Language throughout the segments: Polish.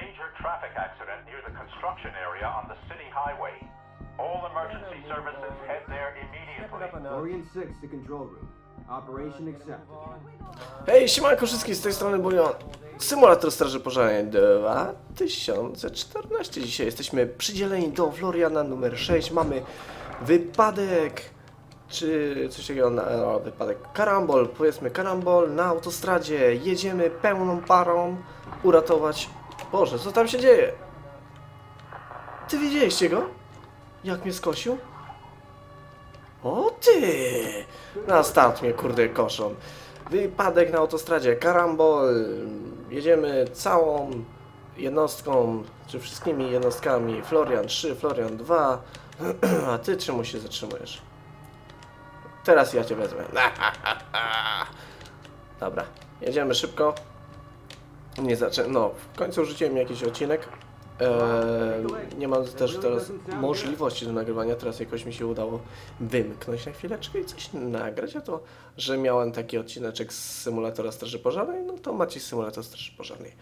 major traffic accident near the construction area on the city highway. All emergency services head there immediately. Orient 6 to control room. Operation accepted. Hej, siemanko wszystkim z tej strony Bulion. Symulator Straży Pożarnej 2014. Dzisiaj jesteśmy przydzieleni do Floriana numer 6. Mamy wypadek, czy coś takiego, na, no, wypadek, karambol, powiedzmy karambol na autostradzie. Jedziemy pełną parą uratować... Boże, co tam się dzieje? Ty widzieliście go? Jak mnie skosił? O ty! Na start mnie kurde koszą. Wypadek na autostradzie, karambol. Jedziemy całą jednostką, czy wszystkimi jednostkami. Florian 3, Florian 2. A ty czemu się zatrzymujesz? Teraz ja cię wezmę. Dobra, jedziemy szybko. Nie zaczę... No, w końcu rzuciłem jakiś odcinek. Eee, nie mam też teraz możliwości do nagrywania, teraz jakoś mi się udało wymknąć na chwileczkę i coś nagrać, a to, że miałem taki odcineczek z symulatora Straży Pożarnej, no to macie symulator Straży Pożarnej.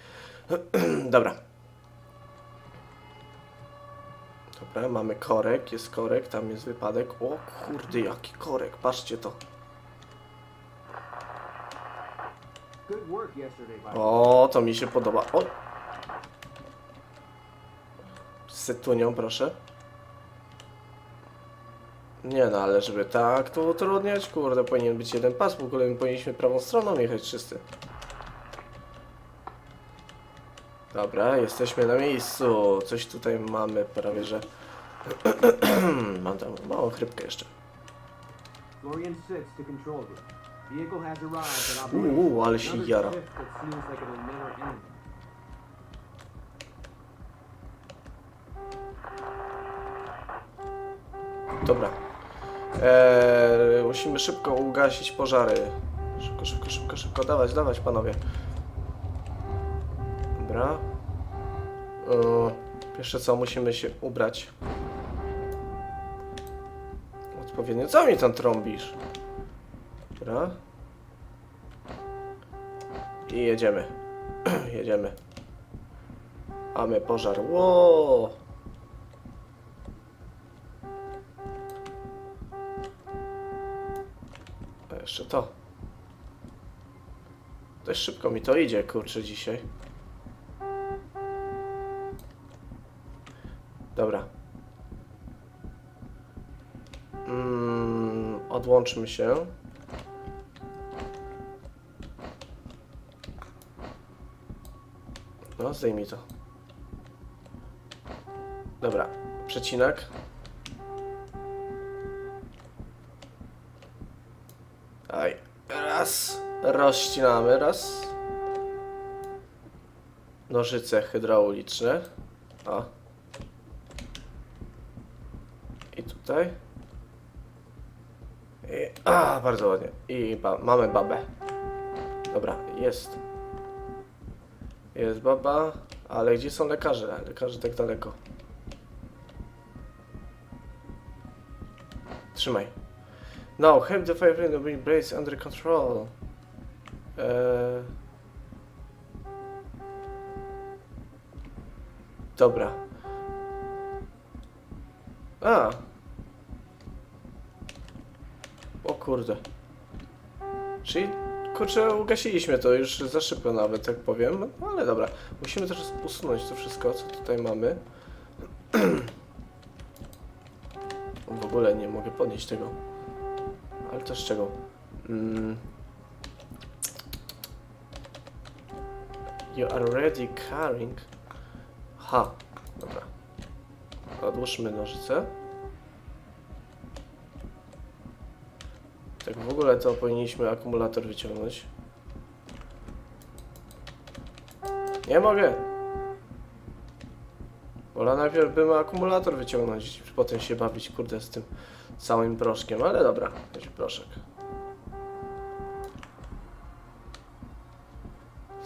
Dobra. Dobra, mamy korek, jest korek, tam jest wypadek. O kurde, jaki korek, patrzcie to. O, to mi się podoba. O! Z setunią, proszę. Nie no, ale żeby tak to utrudniać, kurde, powinien być jeden pas, w ogóle my powinniśmy prawą stroną jechać wszyscy. Dobra, jesteśmy na miejscu. Coś tutaj mamy prawie, że... Mam tam małą chrypkę jeszcze. Orient 6 to control room. Uuu, ale się jara. Dobra. Eee, musimy szybko ugasić pożary. Szybko, szybko, szybko, szybko. Dawać, dawać, panowie. Dobra. Eee, pierwsze co, musimy się ubrać. Odpowiednio. Co mi tam trąbisz? Dobra. I jedziemy. jedziemy. Mamy pożar. Ło! A jeszcze to. Dość szybko mi to idzie, kurczę, dzisiaj. Dobra. Mm, odłączmy się. No, zdejmij to. Dobra, przecinak. Daj. Raz. Rozcinamy. Raz. Nożyce hydrauliczne. O. I tutaj. I, a, bardzo ładnie. I ba mamy babę. Dobra, jest. Jest baba. Ale gdzie są lekarze? Lekarze tak daleko. Trzymaj. No, have the fire to bring under control. Eee... Dobra. A. O kurde. Czyli, kurczę, ugasiliśmy to już za szybko nawet, tak powiem. No, ale dobra. Musimy teraz usunąć to wszystko, co tutaj mamy. w ogóle nie mogę podnieść tego. Ale to z czego? Mm. You are already carrying. Ha, dobra. Odłóżmy nożyce. Tak w ogóle to powinniśmy akumulator wyciągnąć. Nie mogę! Wola najpierw bym akumulator wyciągnąć, potem się bawić, kurde, z tym całym proszkiem, ale dobra, będzie proszek.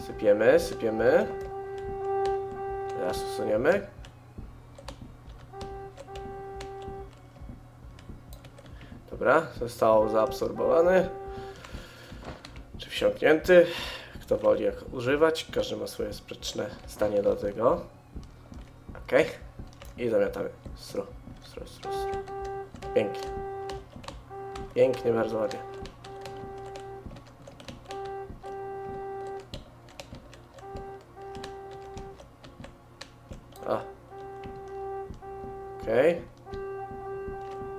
Sypiemy, sypiemy. Teraz usuniemy. Dobra, został zaabsorbowany. Czy wsiąknięty? kto woli jak używać. Każdy ma swoje sprzeczne zdanie do tego. Okej. I zamiatamy. Stru, stru, stru, stru. Pięknie. Pięknie, bardzo ładnie. A. Okej.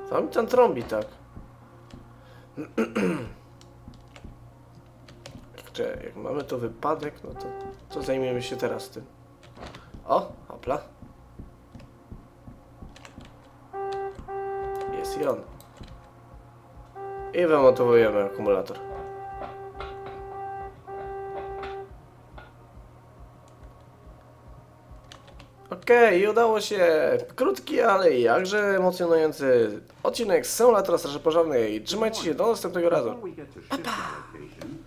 Co mi tam trąbi tak? Kurczę, jak mamy tu wypadek, no to, to zajmiemy się teraz tym. O, hopla. Jest i on. I wymontowujemy akumulator. Okej, udało się. Krótki, ale jakże emocjonujący odcinek z Symulatora Straży Pożarnej. Trzymajcie się, do następnego razu. Before we